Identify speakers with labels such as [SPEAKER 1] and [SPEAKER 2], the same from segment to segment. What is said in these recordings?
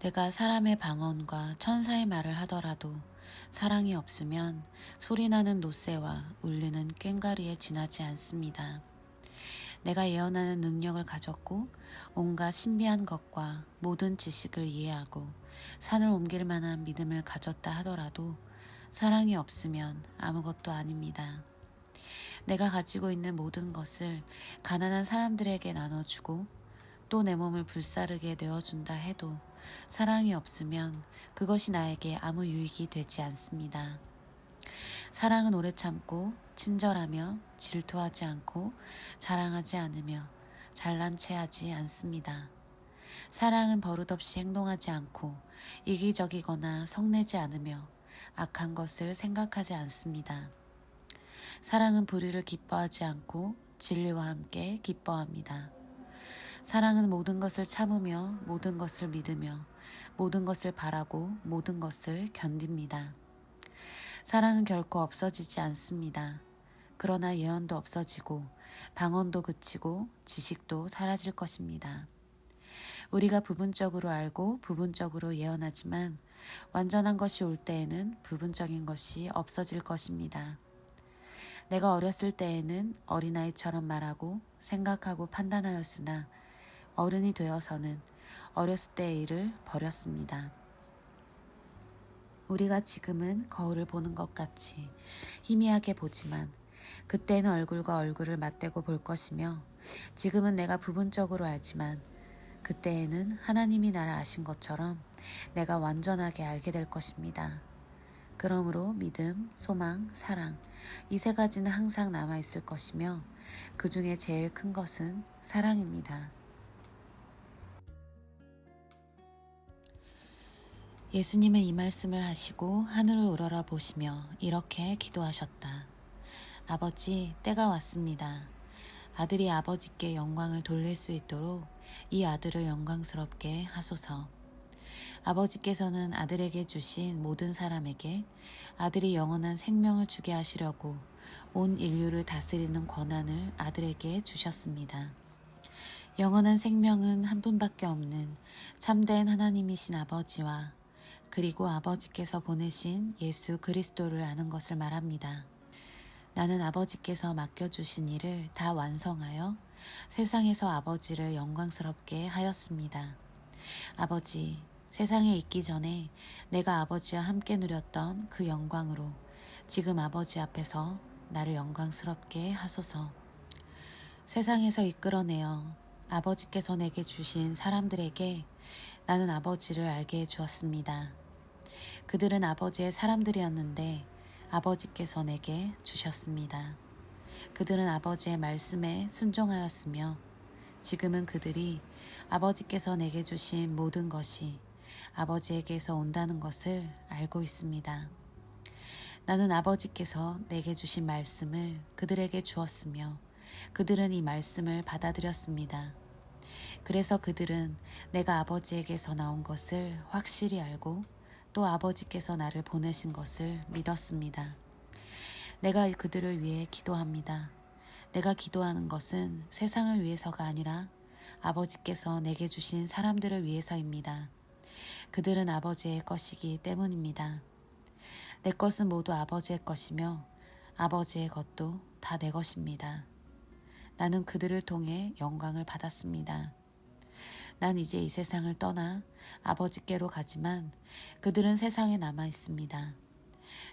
[SPEAKER 1] 내가 사람의 방언과 천사의 말을 하더라도 사랑이 없으면 소리나는 노새와 울리는 꽹가리에 지나지 않습니다. 내가 예언하는 능력을 가졌고 온갖 신비한 것과 모든 지식을 이해하고 산을 옮길 만한 믿음을 가졌다 하더라도 사랑이 없으면 아무것도 아닙니다. 내가 가지고 있는 모든 것을 가난한 사람들에게 나눠주고 또 내 몸을 불사르게 내어준다 해도 사랑이 없으면 그것이 나에게 아무 유익이 되지 않습니다. 사랑은 오래 참고 친절하며 질투하지 않고 자랑하지 않으며 잘난 체 하지 않습니다. 사랑은 버릇없이 행동하지 않고 이기적이거나 성내지 않으며 악한 것을 생각하지 않습니다. 사랑은 불의를 기뻐하지 않고 진리와 함께 기뻐합니다. 사랑은 모든 것을 참으며 모든 것을 믿으며 모든 것을 바라고 모든 것을 견딥니다. 사랑은 결코 없어지지 않습니다. 그러나 예언도 없어지고 방언도 그치고 지식도 사라질 것입니다. 우리가 부분적으로 알고 부분적으로 예언하지만 완전한 것이 올 때에는 부분적인 것이 없어질 것입니다. 내가 어렸을 때에는 어린아이처럼 말하고 생각하고 판단하였으나 어른이 되어서는 어렸을 때의 일을 버렸습니다. 우리가 지금은 거울을 보는 것 같이 희미하게 보지만 그때는 얼굴과 얼굴을 맞대고 볼 것이며 지금은 내가 부분적으로 알지만 그때에는 하나님이 나를 아신 것처럼 내가 완전하게 알게 될 것입니다. 그러므로 믿음, 소망, 사랑 이 세 가지는 항상 남아 있을 것이며 그 중에 제일 큰 것은 사랑입니다. 예수님은 이 말씀을 하시고 하늘을 우러러 보시며 이렇게 기도하셨다. 아버지, 때가 왔습니다. 아들이 아버지께 영광을 돌릴 수 있도록 이 아들을 영광스럽게 하소서. 아버지께서는 아들에게 주신 모든 사람에게 아들이 영원한 생명을 주게 하시려고 온 인류를 다스리는 권한을 아들에게 주셨습니다. 영원한 생명은 한 분밖에 없는 참된 하나님이신 아버지와 그리고 아버지께서 보내신 예수 그리스도를 아는 것을 말합니다. 나는 아버지께서 맡겨주신 일을 다 완성하여 세상에서 아버지를 영광스럽게 하였습니다. 아버지, 세상에 있기 전에 내가 아버지와 함께 누렸던 그 영광으로 지금 아버지 앞에서 나를 영광스럽게 하소서. 세상에서 이끌어내어 아버지께서 내게 주신 사람들에게 나는 아버지를 알게 해 주었습니다. 그들은 아버지의 사람들이었는데 아버지께서 내게 주셨습니다. 그들은 아버지의 말씀에 순종하였으며 지금은 그들이 아버지께서 내게 주신 모든 것이 아버지에게서 온다는 것을 알고 있습니다. 나는 아버지께서 내게 주신 말씀을 그들에게 주었으며 그들은 이 말씀을 받아들였습니다. 그래서 그들은 내가 아버지에게서 나온 것을 확실히 알고 또 아버지께서 나를 보내신 것을 믿었습니다. 내가 그들을 위해 기도합니다. 내가 기도하는 것은 세상을 위해서가 아니라 아버지께서 내게 주신 사람들을 위해서입니다. 그들은 아버지의 것이기 때문입니다. 내 것은 모두 아버지의 것이며 아버지의 것도 다 내 것입니다. 나는 그들을 통해 영광을 받았습니다. 난 이제 이 세상을 떠나 아버지께로 가지만 그들은 세상에 남아 있습니다.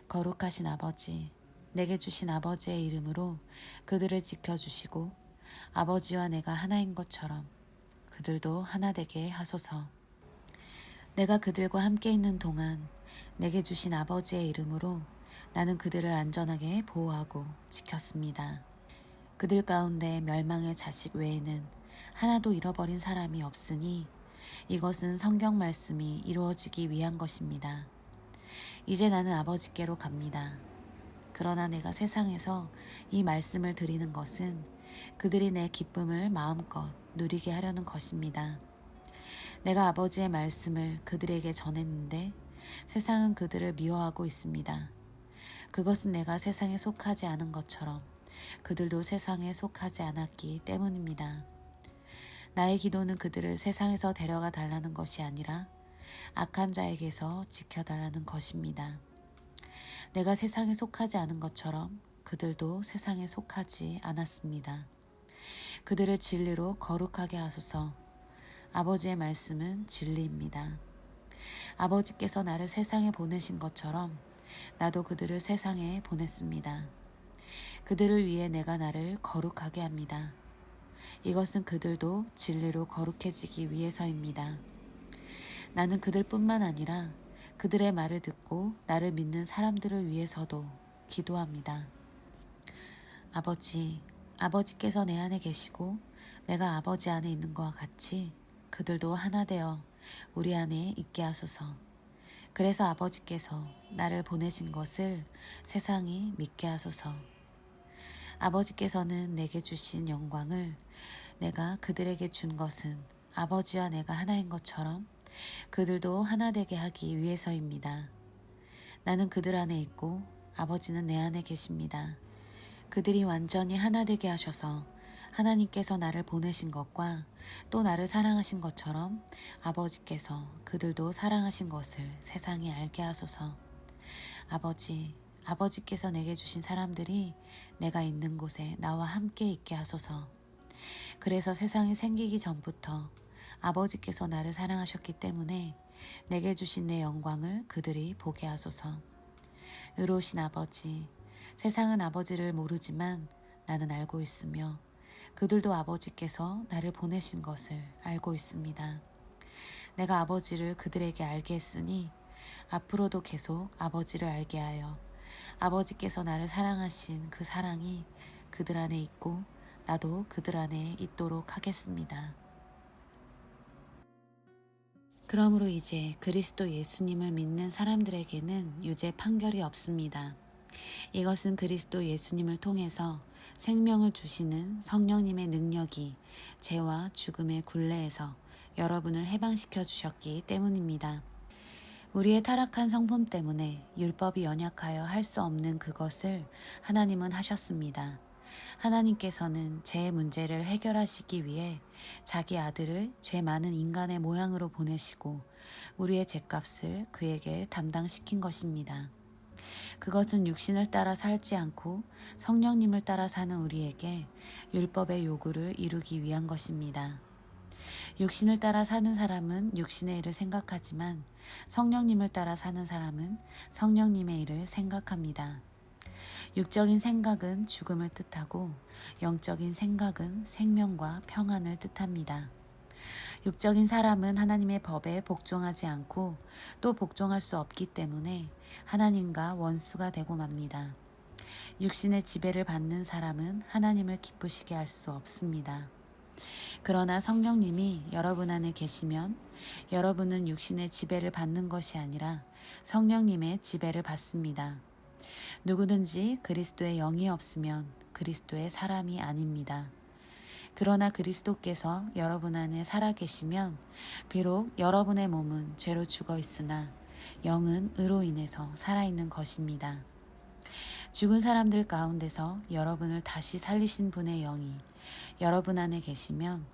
[SPEAKER 1] 거룩하신 아버지, 내게 주신 아버지의 이름으로 그들을 지켜주시고 아버지와 내가 하나인 것처럼 그들도 하나 되게 하소서. 내가 그들과 함께 있는 동안 내게 주신 아버지의 이름으로 나는 그들을 안전하게 보호하고 지켰습니다. 그들 가운데 멸망의 자식 외에는 하나도 잃어버린 사람이 없으니 이것은 성경 말씀이 이루어지기 위한 것입니다. 이제 나는 아버지께로 갑니다. 그러나 내가 세상에서 이 말씀을 드리는 것은 그들이 내 기쁨을 마음껏 누리게 하려는 것입니다. 내가 아버지의 말씀을 그들에게 전했는데 세상은 그들을 미워하고 있습니다. 그것은 내가 세상에 속하지 않은 것처럼 그들도 세상에 속하지 않았기 때문입니다. 나의 기도는 그들을 세상에서 데려가 달라는 것이 아니라 악한 자에게서 지켜달라는 것입니다. 내가 세상에 속하지 않은 것처럼 그들도 세상에 속하지 않았습니다. 그들을 진리로 거룩하게 하소서. 아버지의 말씀은 진리입니다. 아버지께서 나를 세상에 보내신 것처럼 나도 그들을 세상에 보냈습니다. 그들을 위해 내가 나를 거룩하게 합니다. 이것은 그들도 진리로 거룩해지기 위해서입니다. 나는 그들뿐만 아니라 그들의 말을 듣고 나를 믿는 사람들을 위해서도 기도합니다. 아버지, 아버지께서 내 안에 계시고 내가 아버지 안에 있는 것과 같이 그들도 하나 되어 우리 안에 있게 하소서. 그래서 아버지께서 나를 보내신 것을 세상이 믿게 하소서. 아버지께서는 내게 주신 영광을 내가 그들에게 준 것은 아버지와 내가 하나인 것처럼 그들도 하나 되게 하기 위해서입니다. 나는 그들 안에 있고 아버지는 내 안에 계십니다. 그들이 완전히 하나 되게 하셔서 하나님께서 나를 보내신 것과 또 나를 사랑하신 것처럼 아버지께서 그들도 사랑하신 것을 세상에 알게 하소서. 아버지, 아버지께서 내게 주신 사람들이 내가 있는 곳에 나와 함께 있게 하소서. 그래서 세상이 생기기 전부터 아버지께서 나를 사랑하셨기 때문에 내게 주신 내 영광을 그들이 보게 하소서. 의로우신 아버지, 세상은 아버지를 모르지만 나는 알고 있으며 그들도 아버지께서 나를 보내신 것을 알고 있습니다. 내가 아버지를 그들에게 알게 했으니 앞으로도 계속 아버지를 알게 하여 아버지께서 나를 사랑하신 그 사랑이 그들 안에 있고 나도 그들 안에 있도록 하겠습니다. 그러므로 이제 그리스도 예수님을 믿는 사람들에게는 유죄 판결이 없습니다. 이것은 그리스도 예수님을 통해서 생명을 주시는 성령님의 능력이 죄와 죽음의 굴레에서 여러분을 해방시켜 주셨기 때문입니다. 우리의 타락한 성품 때문에 율법이 연약하여 할 수 없는 그것을 하나님은 하셨습니다. 하나님께서는 죄의 문제를 해결하시기 위해 자기 아들을 죄 많은 인간의 모양으로 보내시고 우리의 죄값을 그에게 담당시킨 것입니다. 그것은 육신을 따라 살지 않고 성령님을 따라 사는 우리에게 율법의 요구를 이루기 위한 것입니다. 육신을 따라 사는 사람은 육신의 일을 생각하지만 성령님을 따라 사는 사람은 성령님의 일을 생각합니다. 육적인 생각은 죽음을 뜻하고 영적인 생각은 생명과 평안을 뜻합니다. 육적인 사람은 하나님의 법에 복종하지 않고 또 복종할 수 없기 때문에 하나님과 원수가 되고 맙니다. 육신의 지배를 받는 사람은 하나님을 기쁘시게 할 수 없습니다. 그러나 성령님이 여러분 안에 계시면 여러분은 육신의 지배를 받는 것이 아니라 성령님의 지배를 받습니다. 누구든지 그리스도의 영이 없으면 그리스도의 사람이 아닙니다. 그러나 그리스도께서 여러분 안에 살아 계시면 비록 여러분의 몸은 죄로 죽어 있으나 영은 의로 인해서 살아있는 것입니다. 죽은 사람들 가운데서 여러분을 다시 살리신 분의 영이 여러분 안에 계시면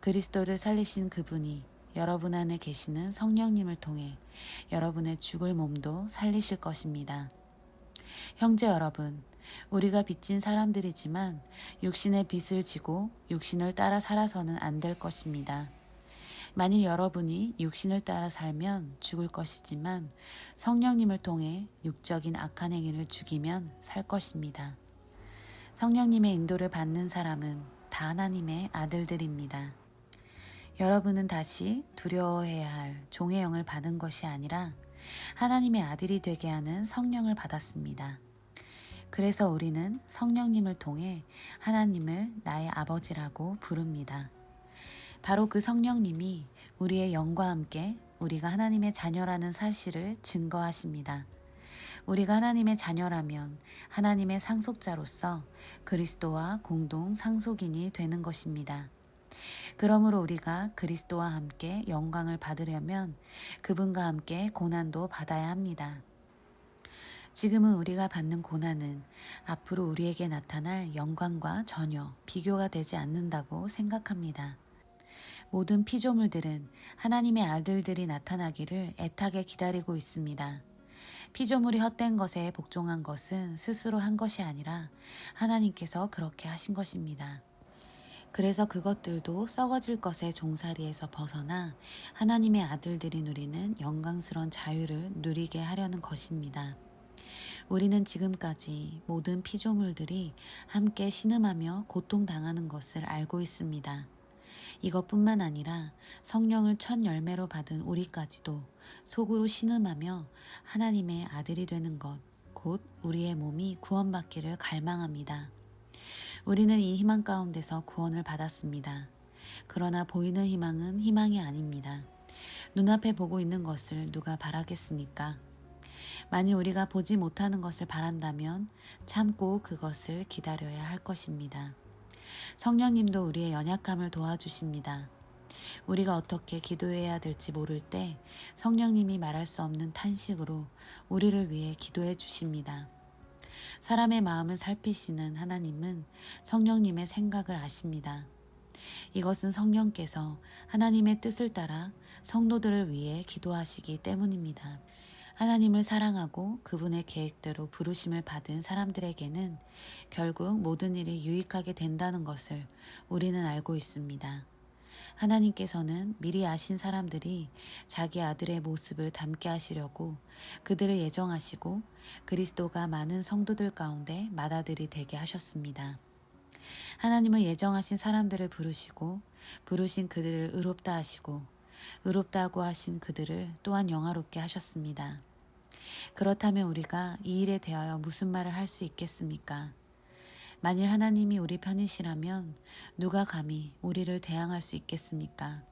[SPEAKER 1] 그리스도를 살리신 그분이 여러분 안에 계시는 성령님을 통해 여러분의 죽을 몸도 살리실 것입니다. 형제 여러분, 우리가 빚진 사람들이지만 육신의 빚을 지고 육신을 따라 살아서는 안 될 것입니다. 만일 여러분이 육신을 따라 살면 죽을 것이지만 성령님을 통해 육적인 악한 행위를 죽이면 살 것입니다. 성령님의 인도를 받는 사람은 다 하나님의 아들들입니다. 여러분은 다시 두려워해야 할 종의 영을 받은 것이 아니라 하나님의 아들이 되게 하는 성령을 받았습니다. 그래서 우리는 성령님을 통해 하나님을 나의 아버지라고 부릅니다. 바로 그 성령님이 우리의 영과 함께 우리가 하나님의 자녀라는 사실을 증거하십니다. 우리가 하나님의 자녀라면 하나님의 상속자로서 그리스도와 공동 상속인이 되는 것입니다. 그러므로 우리가 그리스도와 함께 영광을 받으려면 그분과 함께 고난도 받아야 합니다. 지금은 우리가 받는 고난은 앞으로 우리에게 나타날 영광과 전혀 비교가 되지 않는다고 생각합니다. 모든 피조물들은 하나님의 아들들이 나타나기를 애타게 기다리고 있습니다. 피조물이 헛된 것에 복종한 것은 스스로 한 것이 아니라 하나님께서 그렇게 하신 것입니다. 그래서 그것들도 썩어질 것의 종살이에서 벗어나 하나님의 아들들이 누리는 영광스러운 자유를 누리게 하려는 것입니다. 우리는 지금까지 모든 피조물들이 함께 신음하며 고통당하는 것을 알고 있습니다. 이것뿐만 아니라 성령을 첫 열매로 받은 우리까지도 속으로 신음하며 하나님의 아들이 되는 것, 곧 우리의 몸이 구원받기를 갈망합니다. 우리는 이 희망 가운데서 구원을 받았습니다. 그러나 보이는 희망은 희망이 아닙니다. 눈앞에 보고 있는 것을 누가 바라겠습니까? 만일 우리가 보지 못하는 것을 바란다면 참고 그것을 기다려야 할 것입니다. 성령님도 우리의 연약함을 도와주십니다. 우리가 어떻게 기도해야 될지 모를 때 성령님이 말할 수 없는 탄식으로 우리를 위해 기도해 주십니다. 사람의 마음을 살피시는 하나님은 성령님의 생각을 아십니다. 이것은 성령께서 하나님의 뜻을 따라 성도들을 위해 기도하시기 때문입니다. 하나님을 사랑하고 그분의 계획대로 부르심을 받은 사람들에게는 결국 모든 일이 유익하게 된다는 것을 우리는 알고 있습니다. 하나님께서는 미리 아신 사람들이 자기 아들의 모습을 담게 하시려고 그들을 예정하시고 그리스도가 많은 성도들 가운데 맏아들이 되게 하셨습니다. 하나님은 예정하신 사람들을 부르시고 부르신 그들을 의롭다 하시고 의롭다고 하신 그들을 또한 영화롭게 하셨습니다. 그렇다면 우리가 이 일에 대하여 무슨 말을 할 수 있겠습니까? 만일 하나님이 우리 편이시라면 누가 감히 우리를 대항할 수 있겠습니까?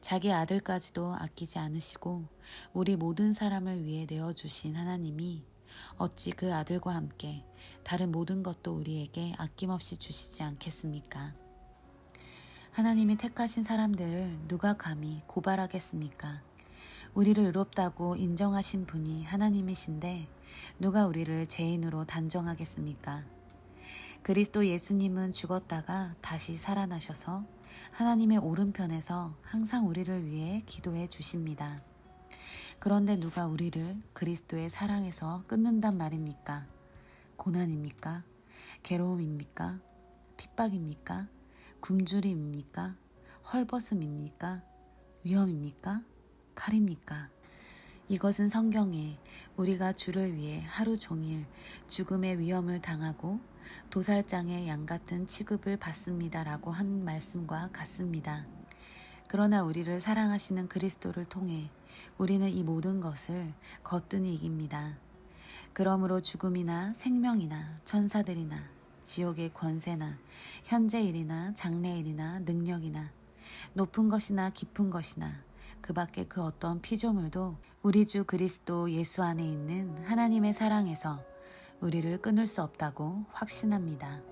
[SPEAKER 1] 자기 아들까지도 아끼지 않으시고 우리 모든 사람을 위해 내어주신 하나님이 어찌 그 아들과 함께 다른 모든 것도 우리에게 아낌없이 주시지 않겠습니까? 하나님이 택하신 사람들을 누가 감히 고발하겠습니까? 우리를 의롭다고 인정하신 분이 하나님이신데 누가 우리를 죄인으로 단정하겠습니까? 그리스도 예수님은 죽었다가 다시 살아나셔서 하나님의 오른편에서 항상 우리를 위해 기도해 주십니다. 그런데 누가 우리를 그리스도의 사랑에서 끊는단 말입니까? 고난입니까? 괴로움입니까? 핍박입니까? 굶주림입니까? 헐벗음입니까? 위험입니까? 칼입니까? 이것은 성경에 우리가 주를 위해 하루 종일 죽음의 위험을 당하고 도살장의 양 같은 취급을 받습니다라고 한 말씀과 같습니다. 그러나 우리를 사랑하시는 그리스도를 통해 우리는 이 모든 것을 거뜬히 이깁니다. 그러므로 죽음이나 생명이나 천사들이나 지옥의 권세나 현재 일이나 장래일이나 능력이나 높은 것이나 깊은 것이나 그 밖에 그 어떤 피조물도 우리 주 그리스도 예수 안에 있는 하나님의 사랑에서 우리를 끊을 수 없다고 확신합니다.